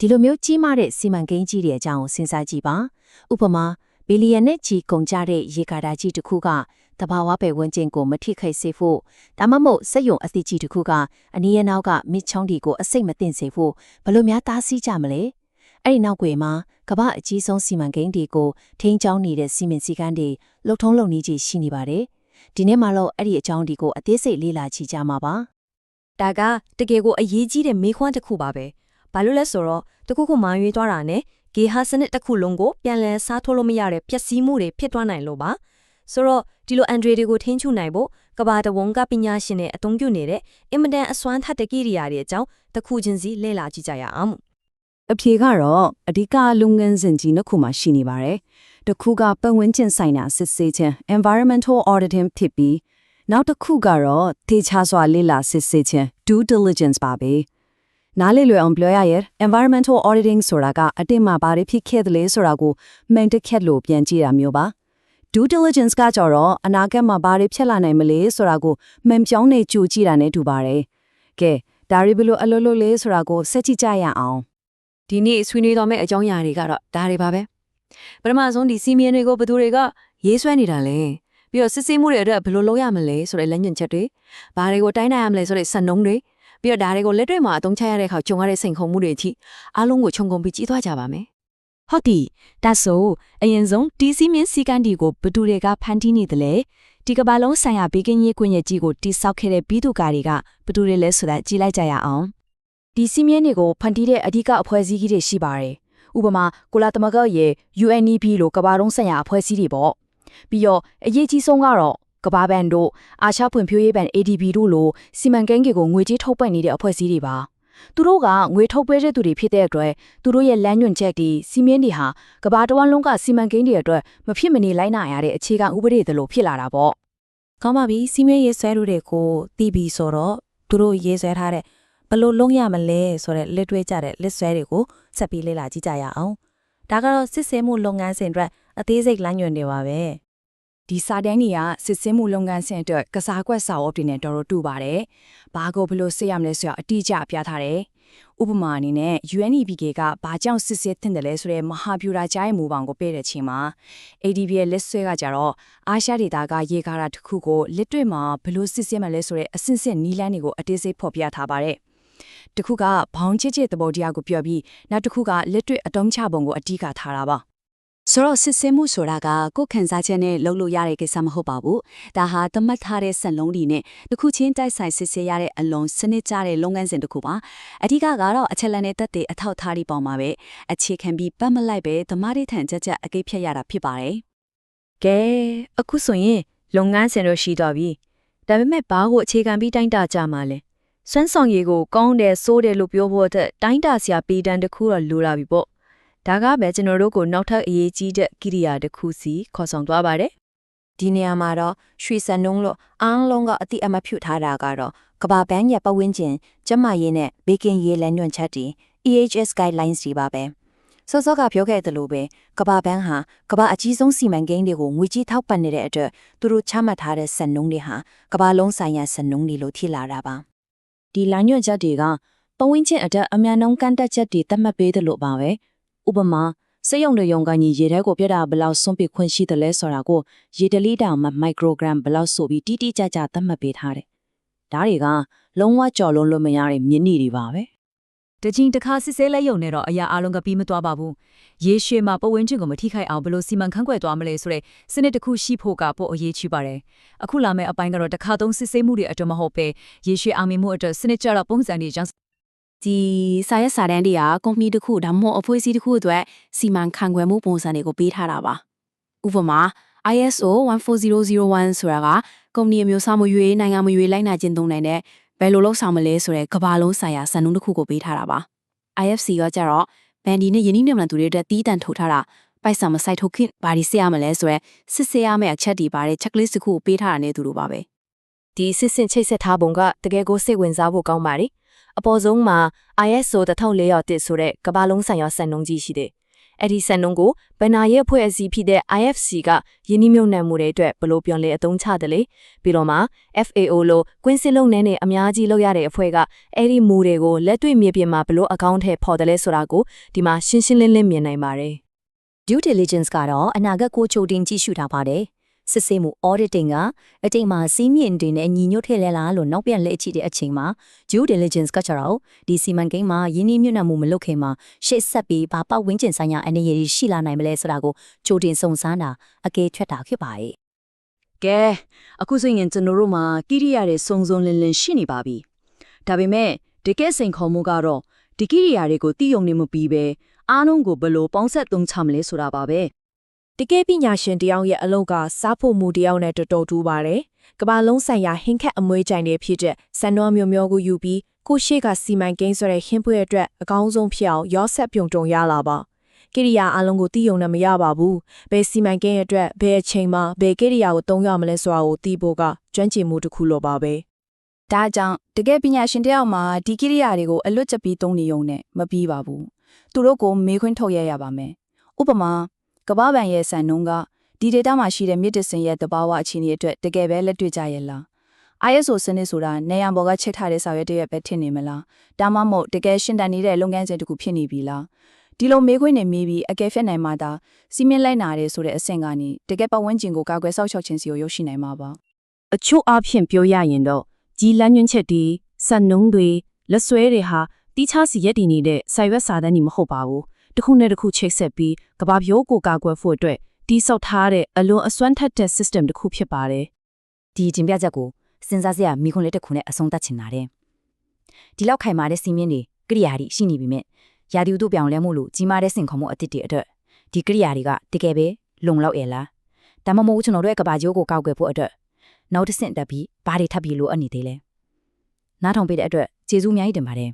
ဒီလိုမျိုးကြီးမားတဲ့စီမံကိန်းကြီးတွေအကြောင်းကိုစဉ်းစားကြည့်ပါဥပမာဘီလီယံနဲ့ချီကုန်ကြတဲ့ရေကာတာကြီးတစ်ခုကတဘာဝပဲဝင်ကျင်ကိုမထိခိုက်စေဖို့ဒါမှမဟုတ်စက်ယုံအသစ်ကြီးတစ်ခုကအနီးအနောက်ကမြစ်ချောင်းဒီကိုအစိတ်မတင်စေဖို့ဘယ်လိုများတားဆီးကြမလဲအဲ့ဒီနောက်ွယ်မှာကမ္ဘာအကြီးဆုံးစီမံကိန်းတွေကိုထိန်းကျောင်းနေတဲ့စီမံစည်းကမ်းတွေလှုပ်ထုံးလုပ်နည်းကြီးရှိနေပါတယ်ဒီနေ့မှတော့အဲ့ဒီအကြောင်းဒီကိုအသေးစိတ်လေ့လာကြည့်ကြမှာပါဒါကတကယ်ကိုအရေးကြီးတဲ့မေးခွန်းတစ်ခုပါပဲ ဘာလို့လဲဆိုတော့တခုခုမှန်ရွေးသွားတာနဲ့ဂေဟာစနစ်တစ်ခုလုံးကိုပြန်လည်စားထိုးလို့မရတဲ့ပျက်စီးမှုတွေဖြစ်သွားနိုင်လို့ပါဆိုတော့ဒီလိုအန်ဒရီတွေကိုထိန်းချုပ်နိုင်ဖို့ကဘာတဝန်းကပညာရှင်တွေအသုံးပြုနေတဲ့အင်မတန်အစွမ်းထက်တဲ့ကိရိယာတွေအကြောင်းတစ်ခုချင်းစီလေ့လာကြည့်ကြရအောင်အဖြေကတော့အဓိကလုပ်ငန်းစဉ်ကြီးနှစ်ခုမှရှိနေပါတယ်။တစ်ခုကပတ်ဝန်းကျင်ဆိုင်ရာစစ်ဆေးခြင်း environmental auditing ဖြစ်ပြီးနောက်တစ်ခုကတော့ထေချာစွာလေ့လာစစ်ဆေးခြင်း due diligence ပါပဲ။ နားလည်လွယ်အောင်ပြောရရင် environmental auditing ဆိုတာကအတိတ်မှာဘာတွေဖြစ်ခဲ့သလဲဆိုတာကိုမှန်တကယ်လို့ပြန်ကြည့်တာမျိုးပါ။ due diligence ကကြတော့အနာဂတ်မှာဘာတွေဖြစ်လာနိုင်မလဲဆိုတာကိုမှန်ပြောင်းနေကြိုကြည့်တာနဲ့တူပါတယ်။ကဲဒါရီဘယ်လိုအလုပ်လုပ်လဲဆိုတာကိုစက်ကြည့်ကြရအောင်ဒီနေ့ဆွေးနွေးတော့မယ့်အကြောင်းအရာတွေကတော့ဒါတွေပါပဲပထမဆုံးဒီစီမီယံတွေကိုဘယ်သူတွေကရေးဆွဲနေတာလဲပြီးတော့စစ်ဆေးမှုတွေအတွက်ဘယ်လိုလုပ်ရမလဲဆိုတဲ့လက်ညွှန်ချက်တွေဘာတွေကိုတိုင်းနိုင်ရမလဲဆိုတဲ့စံနှုန်းတွေ ပြီးတော့ဒါတွေကိုလက်တွေ့မှာအသုံးချရတဲ့အခါကြုံရတဲ့စိန်ခေါ်မှုတွေအထိအားလုံးကိုခြုံငုံပြီးကြည့်သွားကြပါမယ်ဟုတ်ပြီဒါဆိုအရင်ဆုံးတီးစီမင်းစီကန်ဒီကိုဘသူတွေကဖန်တီးနေတယ်လဲဒီကဘာလုံးဆိုင်ရာဘေးကင်းရေးကွင်းရဲ့ကြီးကိုတိစောက်ခဲ့တဲ့ပြီးသူကာတွေကဘသူတွေလဲဆိုတာကြည့်လိုက်ကြရအောင်ဒီစီမင်းတွေကိုဖန်တီးတဲ့အဓိကအဖွဲ့အစည်းကြီးတွေရှိပါတယ်။ဥပမာကုလသမဂ္ဂရဲ့ UNEP လိုကမ္ဘာလုံးဆိုင်ရာအဖွဲ့အစည်းတွေပေါ့။ပြီးတော့အရေးကြီးဆုံးကတော့ ကမ္ဘာဘဏ်တို့အာရှဖွံ့ဖြိုးရေးဘဏ် ADB တို့လိုစီမံကိန်းတွေကိုငွေကြေးထုတ်ပံ့နေတဲ့အဖွဲ့အစည်းတွေပါ။သူတို့ကငွေထုတ်ပေးတဲ့သူတွေဖြစ်တဲ့အတွက်သူတို့ရဲ့လမ်းညွှန်ချက်တွေစီမင်းတွေဟာကမ္ဘာတစ်ဝန်းလုံးကစီမံကိန်းတွေအတွက်မဖြစ်မနေလိုက်နာရတဲ့အခြေခံဥပဒေတွေလိုဖြစ်လာတာပေါ့ကောင်းပါပြီစီမင်းရေးဆွဲလို့တွေကိုတီးပြီးဆိုတော့သူတို့ရေးဆွဲထားတဲ့ဘယ်လို့လုံးရမလဲဆိုတဲ့လက်တွေ့ကြတဲ့လက်ဆွဲတွေကိုဆက်ပြီးလေ့လာကြည့်ကြရအောင်ဒါကတော့စစ်ဆေးမှုလုပ်ငန်းစဉ်အတွက်အသေးစိတ်လမ်းညွှန်တွေပါပဲ ဒီစာတန်းတွေကစစ်စင်းမှုလုပ်ငန်းစဉ်အတွက်ကစားကွက်စာအုပ်တွေနဲ့တော်တော်တူပါတယ်။ဘာကိုဘယ်လိုစစ်ရမလဲဆိုတော့အတိအကျပြထားတယ်။ဥပမာအနေနဲ့ UNEPK ကဘာကြောင့်စစ်စစ်တင်တယ်လဲဆိုတဲ့မဟာဗျူရာကြားရဲ့မူပေါင်းကိုပေးတဲ့ချိန်မှာ ADB ရဲ့လက်ဆွဲကကြတော့အာရှဒေတာကရေကာတာတစ်ခုကိုလက်တွေ့မှာဘယ်လိုစစ်စစ်မလဲဆိုတဲ့အဆင့်ဆင့်နီးလန်းတွေကိုအသေးစိတ်ဖော်ပြထားပါတယ်။တစ်ခုကဘောင်းချစ်ချစ်သဘောတရားကိုပြောပြီးနောက်တစ်ခုကလက်တွေ့အတုံးချပုံကိုအဓိကထားတာပါ ဆိုတော့စစ်ဆေးမှုဆိုတာကကိုယ်ခံစားချက်နဲ့လုပ်လို့ရတဲ့ကိစ္စမဟုတ်ပါဘူး။ဒါဟာသတ်မှတ်ထားတဲ့စံလုံးတွေနဲ့တစ်ခုချင်းတိုက်ဆိုင်စစ်ဆေးရတဲ့အလုံးစနစ်ကျတဲ့လုပ်ငန်းစဉ်တစ်ခုပါ။အဓိကကတော့အချက်လက်နဲ့တက်တဲ့အထောက်ထားတွေပေါ်မှာပဲအခြေခံပြီးပတ်မလိုက်ပဲဓမ္မတွေထန်ချက်ချက်အကိတ်ဖြတ်ရတာဖြစ်ပါတယ်ကဲအခုဆိုရင်လုပ်ငန်းစဉ်တို့ရှိတော့ပြီဒါပေမဲ့ဘာကိုအခြေခံပြီးတိုင်းတာကြမှာလဲစွမ်းဆောင်ရည်ကိုကောင်းတယ်စိုးတယ်လို့ပြောဖို့အတွက်တိုင်းတာစရာပေတံတစ်ခုတော့လိုလာပြီပေါ့ ဒါကပဲကျွန်တော်တို့ကိုနောက်ထပ်အရေးကြီးတဲ့ကိရိယာတစ်ခုစီခေါ်ဆောင်သွားပါတယ်ဒီနေရာမှာတော့ရွှေစံနှုံးလို့အားလုံးကအတိအမဖြူထားတာကတော့ကဘာဘန်းရဲ့ပတ်ဝန်းကျင်ကျန်းမာရေးနဲ့ဘေးကင်းရေးလမ်းညွှန်ချက်တွေ EHS guidelines တွေပါပဲစောစောကပြောခဲ့သလိုပဲကဘာဘန်းဟာကဘာအကြီးဆုံးစီမံကိန်းတွေကိုငွေကြေးထောက်ပံ့နေတဲ့အတွက်သူတို့ချမှတ်ထားတဲ့စံနှုန်းတွေဟာကဘာလုံးဆိုင်ရာစံနှုန်းတွေလို့ထိလာတာပါဒီလမ်းညွှန်ချက်တွေကပဝင်းချင်းအတက်အမြန်နှုံးကန့်တက်ချက်တွေသတ်မှတ်ပေးတယ်လို့ပါပဲ ဥပမာစက်ရုံတွေရုံကကြီးရေထဲကိုပြတာဘယ်လောက်စွန့်ပစ်ခွင့်ရှိတယ်လဲဆိုတာကိုရေတလီတောင်မှာမိုက်ခရိုဂရမ်ဘယ်လောက်ဆိုပြီးတိတိကျကျသတ်မှတ်ပေးထားတယ်ဒါတွေကလုံးဝကြော်လွန်လို့မရတဲ့မြင်းနီတွေပါပဲတချင်းတစ်ခါစစ်ဆေးလဲယုံနေတော့အရာအလုံးကပြီးမသွားပါဘူးရေရှည်မှာပဝင်းချင်းကိုမထိခိုက်အောင်ဘယ်လိုစီမံခန့်ခွဲသွားမလဲဆိုတဲ့စနစ်တစ်ခုရှိဖို့ကပိုအရေးကြီးပါတယ်အခုလာမယ့်အပိုင်းကတော့တစ်ခါသုံးစစ်ဆေးမှုတွေအတွက်မဟုတ်ပဲရေရှည်အောင်မြင်မှုအတွက်စနစ်ကျတဲ့ပုံစံတွေကြောင့် ဒီစာရက်စာတန်းတွေကကုမ္ပဏီတစ်ခုဒါမှမဟုတ်အဖွဲ့အစည်းတစ်ခုအတွက်စီမံခန့်ခွဲမှုပုံစံတွေကိုပေးထားတာပါဥပမာ ISO 14001ဆိုတာကကုမ္ပဏီအမျိုးအစားမရွေးနိုင်ငံမရွေးလိုက်နာကျင့်သုံးနိုင်တဲ့ဘယ်လိုလုပ်ဆောင်မလဲဆိုတဲ့ကမ္ဘာလုံးဆိုင်ရာစံနှုန်းတစ်ခုကိုပေးထားတာပါ IFC ကကြတော့ဘန်ဒီနဲ့ယင်းနှိမ့်နံသူတွေအတွက်တီးတန့်ထုတ်ထားတာပိုက်ဆံမဆိုင်ထုတ်ခင်ဘာဒီစစ်ရမလဲဆိုရဲစစ်ဆေးရမယ့်အချက်တွေပါတဲ့ checklist တစ်ခုကိုပေးထားတာနဲ့တူလိုပါပဲဒီစစ်စင်ချိတ်ဆက်ထားပုံကတကယ်ကိုစိတ်ဝင်စားဖို့ကောင်းပါတယ် အပေါ်ဆုံးမှာ ISO 1400ဆိုတဲ့ကမ္ဘာလုံးဆိုင်ရာစံနှုန်းကြီးရှိတယ်အဲ့ဒီစံနှုန်းကိုဘဏ္ဍာရေးအဖွဲ့အစည်းဖြစ်တဲ့ IFC ကယင်းနှိမ့်နှံမှုတွေအတွက်ဘယ်လိုပြောလဲအသုံးချတယ်လေပြီးတော့မှ FAO လို့ကွင်းစစ်လုံနေနဲ့အများကြီးလောက်ရတဲ့အဖွဲ့ကအဲ့ဒီမူတွေကိုလက်တွေ့မြေပြင်မှာဘယ်လိုအကောင့်ထဲပေါ်တယ်လဲဆိုတာကိုဒီမှာရှင်းရှင်းလင်းလင်းမြင်နိုင်ပါတယ် due diligence ကတော့အနာဂတ်ကိုချိုတင်ကြည့်ရှုတာပါတယ် စစ်ဆေးမှု auditing ကအတိတ်မှာစီးမြင့်တွေနဲ့ညီညွတ်ထဲလဲလားလို့နောက်ပြန်လှည့်ကြည့်တဲ့အချိန်မှာ due diligence ကကျတော့ဒီစီမံကိန်းမှာယင်းနှိမ့်ညွတ်နှံမှုမလုပ်ခင်မှာရှေ့ဆက်ပြီးဘာပတ်ဝန်းကျင်ဆိုင်ရာအနေရည်ရှိလာနိုင်မလဲဆိုတာကိုချိုတင်စုံစမ်းတာအကဲဖြတ်တာဖြစ်ပါရဲ့ကဲအခုဆိုရင်ကျွန်တော်တို့မှာကိရိယာတွေစုံစုံလင်လင်ရှိနေပါပြီဒါပေမဲ့တကယ်စိန်ခေါ်မှုကတော့ဒီကိရိယာတွေကိုသိယုံနေမပြီးပဲအားလုံးကိုဘယ်လိုပေါင်းဆက်သုံးချမလဲဆိုတာပါပဲ တကယ်ပညာရှင်တယောက်ရဲ့အလုပ်ကစားဖို့မူတယောက်နဲ့တော်တော်တူပါတယ်။ကမ္ဘာလုံးဆိုင်ရာဟင်းခက်အမွေးကြိုင်တွေဖြစ်တဲ့စံတော်မျိုးမျိုးကိုယူပြီးကိုရှိကစီမံကိန်းဆိုတဲ့ဟင်းပွဲအတွက်အကောင်းဆုံးဖြစ်အောင်ရောဆက်ပြုံတုံရလာပါ။ကိရိယာအလုံးကိုသိယုံနဲ့မရပါဘူး။ဘယ်စီမံကိန်းအတွက်ဘယ်အချိန်မှာဘယ်ကိရိယာကိုသုံးရမလဲဆိုတာကိုသိဖို့ကကျွမ်းကျင်မှုတစ်ခုလိုပါပဲ။ဒါကြောင့်တကယ်ပညာရှင်တယောက်မှာဒီကိရိယာတွေကိုအလွတ်ကျပီးသုံးနေုံနဲ့မပြီးပါဘူးသူတို့ကိုမေးခွန်းထုတ်ရရပါမယ်ဥပမာ ကမ္ဘာဘဏ်ရဲ့စံနှုန်းကဒီဒေတာမှာရှိတဲ့မြစ်တစင်ရဲ့တဘာဝအခြေအနေအတွက်တကယ်ပဲလက်တွေ့ကြရဲ့လား ISO စနစ်ဆိုတာနေရန်ဘော်ကချက်ထားတဲ့စာရွက်တစ်ရွက်ပဲထင်နေမလားဒါမှမဟုတ်တကယ်ရှင်းတန်နေတဲ့လုပ်ငန်းစဉ်တစ်ခုဖြစ်နေပြီလားဒီလိုမေးခွန်းနဲ့မေးပြီးအကယ်ဖြတ်နိုင်မှသာစီမင်းလိုက်နာရဲဆိုတဲ့အဆင့်ကနေတကယ်ပတ်ဝန်းကျင်ကိုကာကွယ်စောင့်ရှောက်ခြင်းစီကိုရောက်ရှိနိုင်မှာပါအချို့အဖြစ်ပြောရရင်တော့ကြီးလန်းညွန့်ချက်ဒီစံနှုံးတွေလက်ဆွဲတွေဟာတီးခြားစီရက်တည်နေတဲ့ဆိုင်ရွက်စာတန်းကြီးမဟုတ်ပါဘူး တစ်ခုနဲ့တစ်ခုချိတ်ဆက်ပြီးကဘာပြိုးကိုကာကွယ်ဖို့အတွက်တီးဆောက်ထားတဲ့အလွန်အစွမ်းထက်တဲ့ system တစ်ခုဖြစ်ပါတယ်ဒီတင်ပြချက်ကိုစဉ်းစားစရာမိခွန်းလေးတစ်ခုနဲ့အဆုံးသတ်ချင်ပါတယ်ဒီလောက်ခိုင်မာတဲ့စီမင်းတွေကိရိယာတွေရှိနေပြီမြင့်ရာသီဥတုပြောင်းလဲမှုလို့ကြီးမားတဲ့စင်ခေါ်မှုအသစ်တွေအတွက်ဒီကိရိယာတွေကတကယ်ပဲလုံလောက်ရဲ့လားဒါမှမဟုတ်ကျွန်တော်တို့ရဲ့ကဘာကျိုးကိုကောက်ွယ်ဖို့အတွက်နောက်တစ်ဆင့်တက်ပြီးဘာတွေထပ်ပြီးလိုအပ်နေသေးလဲနားထောင်ပေးတဲ့အတွက်ကျေးဇူးအများကြီးတင်ပါတယ်